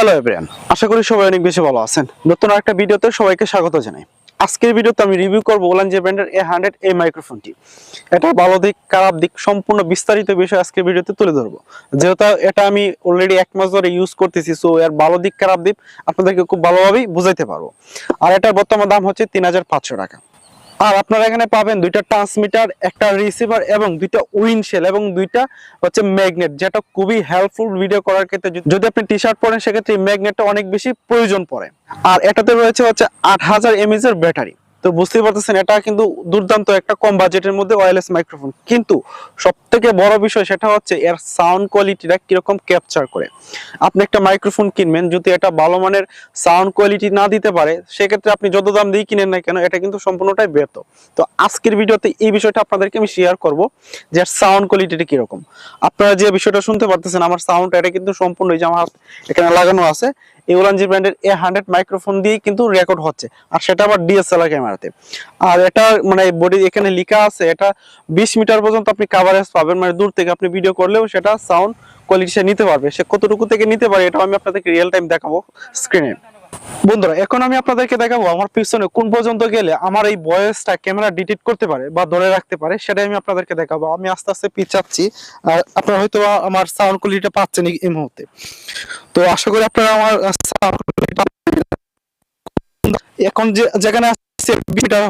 Hello everyone আশা করি সবাই অনেক বেশি ভালো আছেন। নতুন একটা ভিডিওতে সবাইকে স্বাগত জানাই। আজকের ভিডিওতে আমি রিভিউ করব ওলান যে ব্র্যান্ডের এ হান্ড্রেড এই মাইক্রোফোনটি। এটা ভালো দিক, খারাপ দিক, সম্পূর্ণ বিস্তারিত বিষয় আজকের ভিডিওতে তুলে ধরবো। যেহেতু এটা আমি অলরেডি এক মাস ধরে ইউজ করতেছি সো এর ভালো দিক, খারাপ দিক আপনাদেরকে খুব ভালোভাবেই বুঝাইতে পারব। আর এটার বর্তমান দাম হচ্ছে তিন হাজার পাঁচশো টাকা। আর আপনারা এখানে পাবেন দুইটা ট্রান্সমিটার একটা রিসিভার এবং দুইটা উইন্ডশেল এবং দুইটা হচ্ছে ম্যাগনেট যেটা খুবই হেল্পফুল ভিডিও করার ক্ষেত্রে। যদি- আপনি টি শার্ট পরেন, সেক্ষেত্রে ম্যাগনেটটা অনেক বেশি প্রয়োজন পড়ে। আর এটাতে রয়েছে হচ্ছে আট হাজার এমএজ এর ব্যাটারি তো বুঝতেই পারতেছেন, এটা কিন্তু দুর্দান্ত একটা কম বাজেটের মধ্যে ওয়্যারলেস মাইক্রোফোন কিন্তু সব থেকে বড় বিষয় সেটা হচ্ছে এর সাউন্ড কোয়ালিটিটা কীরকম ক্যাপচার করে। আপনি একটা মাইক্রোফোন কিনবেন, যদি এটা ভালো মানের সাউন্ড কোয়ালিটি না দিতে পারে, সেক্ষেত্রে আপনি যত দাম দিয়ে কিনেন না কেন, এটা কিন্তু সম্পূর্ণটাই ব্যর্থ। তো আজকের ভিডিওতে এই বিষয়টা আপনাদেরকে আমি শেয়ার করব যে এর সাউন্ড কোয়ালিটিটা কীরকম। আপনারা যে বিষয়টা শুনতে পারতেছেন, আমার সাউন্ড এটা কিন্তু সম্পূর্ণ এই যে আমার এখানে লাগানো আছে এই ব্র্যান্ডের এ হান্ড্রেড মাইক্রোফোন দিয়ে কিন্তু রেকর্ড হচ্ছে। আর সেটা আবার ডিএসএলআর ক্যামেরাতে আর এটা মানে বডি এখানে লিখা আছে, এটা বিশ মিটার পর্যন্ত আপনি কাভারেজ পাবেন। মানে দূর থেকে আপনি ভিডিও করলেও সেটা সাউন্ড কোয়ালিটি সে নিতে পারবে। সে কতটুকু থেকে নিতে পারে এটা আমি আপনাদেরকে রিয়েল টাইম দেখাবো স্ক্রিনে বন্ধুরা, এখন আমি আপনাদেরকে দেখাবো আমার পিছনে কোন পর্যন্ত গেলে আমার এই ভয়েসটা ক্যামেরা ডিটেক্ট করতে পারে বা ধরে রাখতে পারে, সেটাই আমি আপনাদেরকে দেখাবো। আমি আস্তে আস্তে পিছাচ্ছি আর আপনারা হয়তো আমার সাউন্ড কোয়ালিটিটা পাচ্ছেন এই- মুহূর্তে। তো আশা করি আপনারা আমার এখন যে, যেখানে আসছে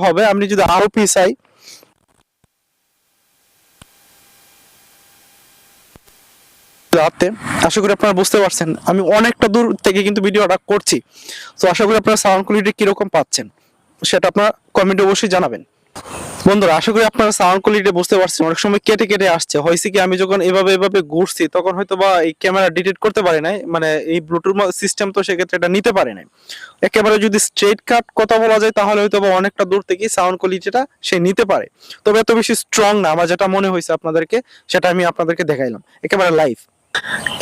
হবে আমি যদি আরও পিছাই রাতে। আশা করি আপনারা বুঝতে পারছেন, আমি অনেকটা দূর থেকে কিন্তু ভিডিওটা করছি। তো আশা করি আপনারা সাউন্ড কোয়ালিটি কীরকম পাচ্ছেন, সেটা আপনারা কমেন্টে অবশ্যই জানাবেন। বন্ধুরা, আশা করি আপনারা সাউন্ড কোয়ালিটি বুঝতে পারছেন, অনেক সময় কেটে কেটে আসছে। হয়েছে কি, আমি যখন এভাবে এভাবে ঘুরছি, তখন হয়তো বা এই ক্যামেরা ডিটেক্ট করতে পারে নাই মানে এই ব্লুটুথ সিস্টেম তো সেক্ষেত্রে এটা নিতে পারে নাই। একেবারে যদি স্ট্রেট কাট কথা বলা যায়, তাহলে হয়তো বা অনেকটা দূর থেকে সাউন্ড কোয়ালিটিটা সে নিতে পারে। তবে এত বেশি স্ট্রং না, আমার যেটা মনে হয়েছে আপনাদেরকে, সেটা আমি আপনাদেরকে দেখাইলাম। একেবারে লাইভ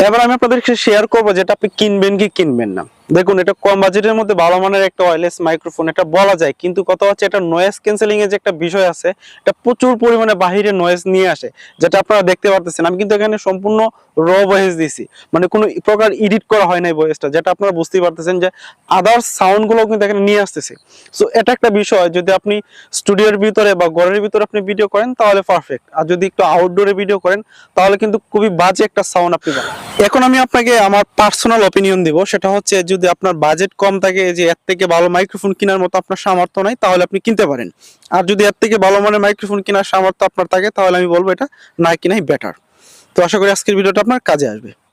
এবার আমি আপনাদেরকে শেয়ার করব যেটা আপনি কিনবেন কি কিনবেন না। দেখুন, এটা কম বাজেটের মধ্যে ভালো মানের একটা ওয়্যারলেস মাইক্রোফোন এটা বলা যায়। কিন্তু কথা হচ্ছে, এটা নয়েজ ক্যান্সেলিং এর যে একটা বিষয় আছে, এটা প্রচুর পরিমাণে বাহিরে নয়েজ নিয়ে আসে, যেটা আপনারা দেখতে পারতেছেন। আমি কিন্তু এখানে সম্পূর্ণ র ভয়েস দিছি। মানে কোনো প্রকার এডিট করা হয় না এই ভয়েসটা যেটা আপনারা বুঝতেই পারতেছেন যে আদার্স সাউন্ডগুলো কিন্তু এখানে নিয়ে আসতেছে। সো এটা একটা বিষয়, যদি আপনি স্টুডিওর ভিতরে বা ঘরের ভিতরে আপনি ভিডিও করেন, তাহলে পারফেক্ট আর যদি একটু আউটডোরে ভিডিও করেন, তাহলে কিন্তু খুবই বাজে একটা সাউন্ড আপনি পাবেন। এখন আমি আপনাকে আমার পার্সোনাল অপিনিয়ন দিব, সেটা হচ্ছে যদি আপনার বাজেট কম থাকে যে এর থেকে ভালো মাইক্রোফোন কেনার মতো আপনার সামর্থ্য নাই, তাহলে আপনি কিনতে পারেন। আর যদি এর থেকে ভালো মানের মাইক্রোফোন কেনার সামর্থ্য আপনার থাকে, তাহলে আমি বলব এটা না কিনাই বেটার তো আশা করি আজকের ভিডিওটা আপনার কাজে আসবে।